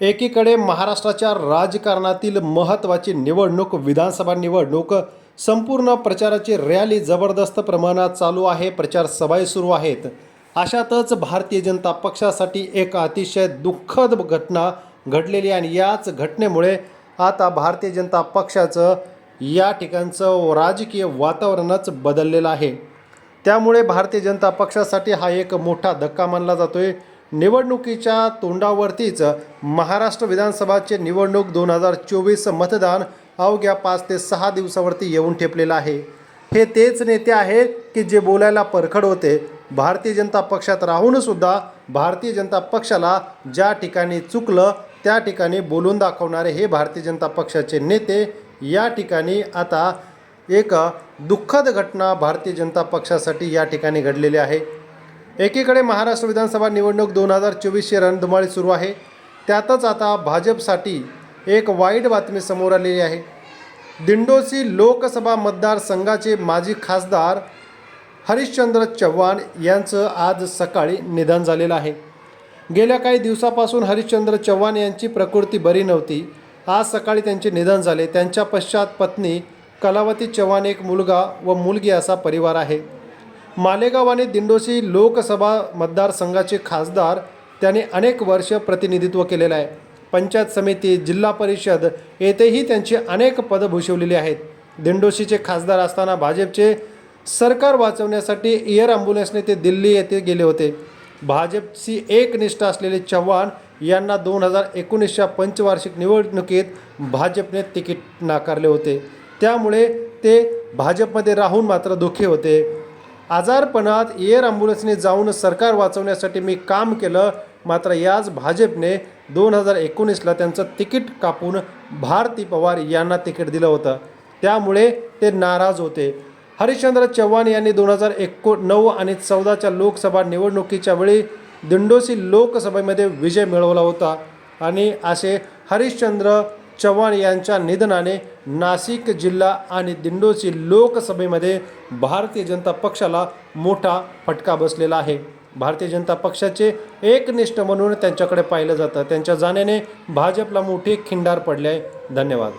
एकीकडे महाराष्ट्राच्या राजकारणातील महत्त्वाची निवडणूक विधानसभा निवडणूक संपूर्ण प्रचाराची रॅली जबरदस्त प्रमाणात चालू आहे प्रचार सभाही सुरू आहेत. अशातच भारतीय जनता पक्षासाठी एक अतिशय दुःखद घटना घडलेली आणि याच घटनेमुळे आता भारतीय जनता पक्षाचं या ठिकाणचं राजकीय वातावरणच बदललेलं आहे. त्यामुळे भारतीय जनता पक्षासाठी हा एक मोठा धक्का मानला जातो आहे निवडणुकीच्या तोंडावरतीच महाराष्ट्र विधानसभाचे निवडणूक दोन हजार चोवीस मतदान अवघ्या पाच ते सहा दिवसावरती येऊन ठेपलेलं आहे. हे तेच नेते आहेत की जे बोलायला परखड होते. भारतीय जनता पक्षात राहूनसुद्धा भारतीय जनता पक्षाला ज्या ठिकाणी चुकलं त्या ठिकाणी बोलून दाखवणारे हे भारतीय जनता पक्षाचे नेते या ठिकाणी आता एक दुःखद घटना भारतीय जनता पक्षासाठी या ठिकाणी घडलेली आहे. एकीकडे महाराष्ट्र विधानसभा निवडणूक दोन हजार चोवीसची रणधुमाळी सुरू आहे. त्यातच आता भाजपसाठी एक वाईट बातमी समोर आलेली आहे. दिंडोसी लोकसभा मतदारसंघाचे माजी खासदार हरिश्चंद्र चव्हाण यांचं आज सकाळी निधन झालेलं आहे. गेल्या काही दिवसापासून हरिश्चंद्र चव्हाण यांची प्रकृती बरी नव्हती. आज सकाळी त्यांचे निधन झाले. त्यांच्या पश्चात पत्नी कलावती चव्हाण एक मुलगा व मुलगी असा परिवार आहे. मालेगाव आणि दिंडोशी लोकसभा मतदारसंघाचे खासदार त्यांनी अनेक वर्ष प्रतिनिधित्व केलेलं आहे. पंचायत समिती जिल्हा परिषद येथेही त्यांची अनेक पदं भूषवलेली आहेत. दिंडोशीचे खासदार असताना भाजपचे सरकार वाचवण्यासाठी एअर ॲम्ब्युलन्सने ते दिल्ली येथे गेले होते. भाजपची एकनिष्ठ असलेले चव्हाण यांना दोन हजार एकोणीसच्या पंचवार्षिक निवडणुकीत भाजपने तिकीट नाकारले होते. त्यामुळे ते भाजपमध्ये राहून मात्र दुःखी होते. आजारपणात एअर ॲम्ब्युलन्सने जाऊन सरकार वाचवण्यासाठी मी काम केलं. मात्र याच भाजपने दोन हजार एकोणीसला त्यांचं तिकीट कापून भारती पवार यांना तिकीट दिलं होतं. त्यामुळे ते नाराज होते. हरिश्चंद्र चव्हाण यांनी दोन हजार एको नऊ आणि चौदाच्या लोकसभा निवडणुकीच्या वेळी दिंडोसी लोकसभेमध्ये विजय मिळवला होता. आणि असे हरिश्चंद्र चव्हाण यांच्या निधनाने नाशिक जिल्हा आणि दिंडोशी लोकसभेमध्ये भारतीय जनता पक्षाला मोठा फटका बसलेला आहे. भारतीय जनता पक्षाचे एकनिष्ठ म्हणून त्यांच्याकडे पाहिलं जातं. त्यांच्या जाण्याने भाजपला मोठी खिंडार पडली आहे. धन्यवाद.